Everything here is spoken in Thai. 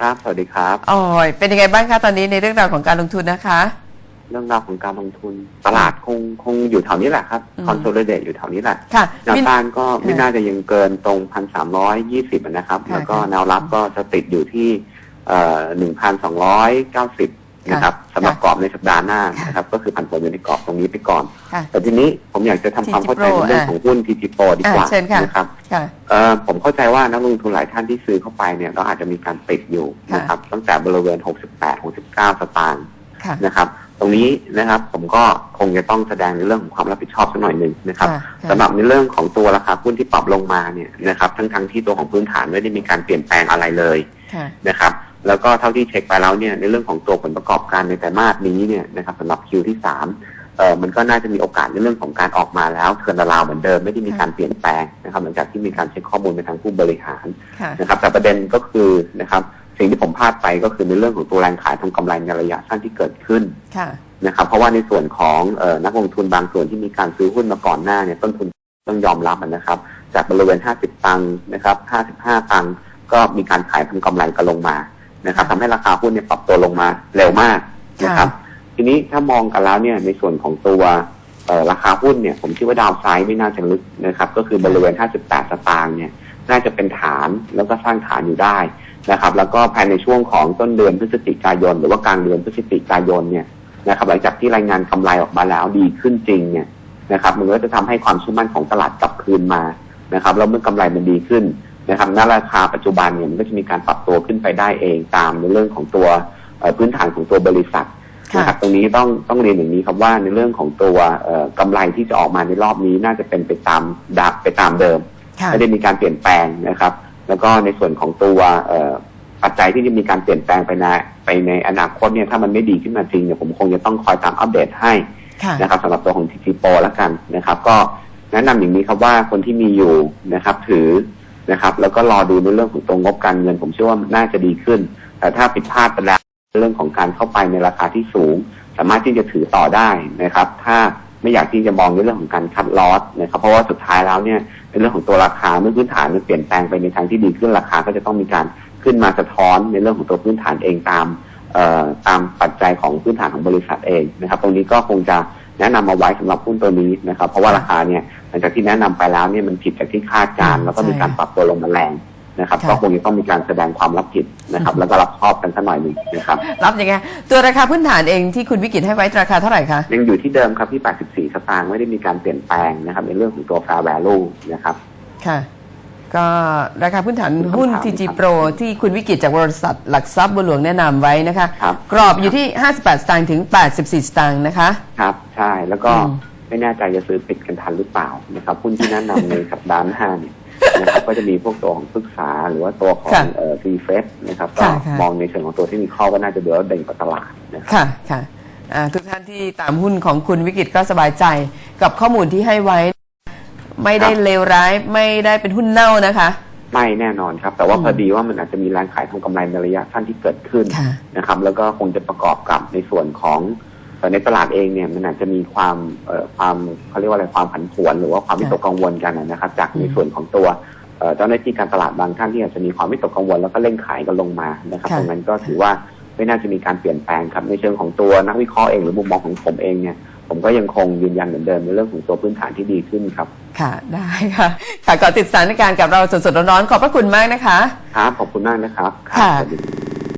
ครับ สวัสดีครับอ๋อยเป็นยังไงบ้างคะตอนนี้ในเรื่องราวของการลงทุนนะคะ เรื่องราวของการลงทุน ตลาดคงคงอยู่แถวนี้แหละครับอืม คอนโซลเดตอยู่แถวนี้แหละค่ะแนวมิน ต้านก็ไม่ค่ะน่าจะยังเกินตรงพันสามร้อยยี่สิบนะครับ ค่ะแล้วก็ค่ะ แนวรับก็จะติดอยู่ที่เอ่อหนึ่งพันสองร้อยเก้าสิบ นะครับค่ะสำหรับค่ะกรอบในสัปดาห์หน้าค่ะนะครับ ก็คือพันผลอยู่ในกรอบตรงนี้ไปก่อนค่ะแต่ทีนี้ผมอยากจะทำความเข้าใจ TG Pro ในเรื่องของหุ้นทีจีโปดีกว่าอะเชิญค่ะนะครับค่ะเอ่อผมเข้าใจว่านักลงทุนหลายท่านที่ซื้อเข้าไปเนี่ยก็อาจจะมีการติดอยู่ค่ะนะครับตั้งแต่บริเวณ 68 69 สตางค์ค่ะนะครับตรงนี้นะครับผมก็คงจะต้องแสดงในเรื่องของความรับผิดชอบสักหน่อยหนึ่งนะครับค่ะค่ะสำหรับในเรื่องของตัวราคาหุ้นที่ปรับลงมาเนี่ยนะครับทั้งทั้งๆที่ตัวของพื้นฐานไม่ได้มีการเปลี่ยนแปลงอะไรเลยค่ะนะครับ แล้วก็เท่าที่เช็คไปแล้วเนี่ยในเรื่องของตัวผลประกอบการในไตรมาสนี้เนี่ยนะครับสำหรับคิวที่สามเอ่อมันก็น่าจะมีโอกาสในเรื่องของการออกมาแล้วเทิร์นราวเหมือนเดิมไม่ได้มีการเปลี่ยนแปลงนะครับ หลังจากที่มีการเช็คข้อมูลไปทางผู้บริหารค่ะนะครับ แต่ประเด็นก็คือนะครับ สิ่งที่ผมพลาดไปก็คือในเรื่องของตัวแรงขายทำกำไรในระยะสั้นที่เกิดขึ้นค่ะนะครับเพราะว่าในส่วนของเอ่อนักลงทุนบางส่วนที่มีการซื้อหุ้นมาก่อนหน้าเนี่ยต้นทุนต้องยอมรับอะนะครับ จากบริเวณ 50 ตังค์นะครับ 55 ตังค์ก็มีการขายทำกำไรกันลงมา นะครับทำให้ราคาหุ้นเนี่ยปรับตัวลงมาเร็วมากนะครับ ทีนี้ถ้ามองกันแล้วเนี่ยในส่วนของตัวเอ่อราคาหุ้นเนี่ย ผมคิดว่าดาวไซด์ไม่น่าจะลึกนะครับ ก็คือบริเวณ 58 สตางค์เนี่ย น่าจะเป็นฐานแล้วก็สร้างฐานอยู่ได้นะครับ แล้วก็ภายในช่วงของต้นเดือนพฤศจิกายน หรือว่ากลางเดือนพฤศจิกายนเนี่ยนะครับหลังจากที่รายงานกำไรออกมาแล้วดีขึ้นจริงเนี่ยนะครับมันก็จะทำให้ความเชื่อมั่นของตลาดกลับคืนมานะครับแล้วเมื่อกำไรมันดีขึ้น นะครับณราคาปัจจุบันเนี่ยมันก็จะมีการปรับตัวขึ้นไปได้เองตามในเรื่องของตัวเอ่อพื้นฐานของตัวบริษัทค่ะนะครับตรงนี้ต้องต้องเรียนอย่างนี้ครับว่าในเรื่องของตัวเอ่อกำไรที่จะออกมาในรอบนี้น่าจะเป็นไปตามดับไปตามเดิมค่ะไม่ได้มีการเปลี่ยนแปลงนะครับ แล้วก็ในส่วนของตัวเอ่อปัจจัยที่จะมีการเปลี่ยนแปลงไปในไปในอนาคตเนี่ยถ้ามันไม่ดีขึ้นมาจริงเนี่ยผมคงจะต้องคอยตามอัปเดตให้ค่ะนะครับสำหรับตัวของ TG Pro แล้วกันนะครับ ก็แนะนำอย่างนี้ครับว่าคนที่มีอยู่นะครับ ถือ นะครับ แล้วก็รอดูในเรื่องของตัวงบการเงิน ผมเชื่อว่าน่าจะดีขึ้น แต่ถ้าผิดพลาดไปแล้วเรื่องของการเข้าไปในราคาที่สูง สามารถที่จะถือต่อได้นะครับ ถ้าไม่อยากที่จะมองในเรื่องของการคัดลอสนะครับ เพราะว่าสุดท้ายแล้วเนี่ยในเรื่องของตัวราคาเมื่อพื้นฐานมันเปลี่ยนแปลงไปในทางที่ดีขึ้นราคาก็จะต้องมีการขึ้นมาสะท้อนในเรื่องของตัวพื้นฐานเองตามตามปัจจัยของพื้นฐานของบริษัทเองนะครับ ตรงนี้ก็คงจะแนะนำมาไว้สำหรับหุ้นตัวนี้นะครับ เพราะว่าราคาเนี่ยหลังจากที่แนะนำไปแล้วเนี่ยมันผิดจากที่คาดการณ์แล้วก็มีการปรับตัวลงมาแรงนะครับค่ะก็คงจะต้องมีการแสดงความรับผิดนะครับ แล้วก็รับชอบกันสักหน่อยหนึ่งนะครับรับยังไงตัวราคาพื้นฐานเองที่คุณวิกิตให้ไว้ราคาเท่าไหร่คะยังอยู่ที่เดิมครับที่ 84 สตางค์ไม่ได้มีการเปลี่ยนแปลงนะครับ ในเรื่องของตัว fair value นะครับค่ะ ก็ราคาพื้นฐานหุ้นคำถาม TG ครับ Pro ที่คุณวิกิตจากบริษัทหลักทรัพย์บัวหลวงแนะนำไว้นะคะครับกรอบอยู่ที่ 58 สตางค์ถึง 84 สตางค์นะคะครับใช่แล้วก็อืม ไม่แน่ใจจะซื้อติดกันทันหรือเปล่านะครับหุ้นที่แนะนำในสัปดาห์หน้าเนี่ยนะครับก็จะมีพวกตัวของปรึกษาหรือว่าตัวของค่ะเอ่อซีเฟสนะครับก็ค่ะค่ะมองในเชิงของตัวที่มีข้อก็น่าจะเดือดเด่นกว่าตลาดนะครับค่ะค่ะอ่าทุกท่านที่ตามหุ้นของคุณวิกิตก็สบายใจกับข้อมูลที่ให้ไว้ ไม่ได้ครับเลวร้ายไม่ได้เป็นหุ้นเน่านะคะไม่แน่นอนครับ แต่ว่าอืมพอดีว่ามันอาจจะมีแรงขายทางกำไรในระยะสั้นที่เกิดขึ้นค่ะนะครับ แล้วก็คงจะประกอบกับในส่วนของเอ่อ ในตลาดเองเนี่ยมันอาจจะมีความเอ่อความเขาเรียกว่าอะไรความผันผวน หรือว่าความวิตกกังวลกันนะครับ จากในส่วนของตัวเอ่อเจ้าหน้าที่การตลาดบางท่านที่อาจจะมีความวิตกกังวลแล้วก็เร่งขายกันลงมานะครับค่ะตรงนั้นก็ถือว่าไม่น่าจะมีการเปลี่ยนแปลงครับในเชิงของตัวนักวิเคราะห์เองหรือมุมมองของผมเองเนี่ยผมก็ยังคงยืนยันเหมือนเดิมในเรื่องของตัวพื้นฐานที่ดีขึ้นครับ ค่ะได้ค่ะค่ะก่อติดสถานการณ์กับเราสดๆร้อนๆขอบพระคุณมากนะคะครับขอบคุณมากนะครับรับค่ะสวัสดี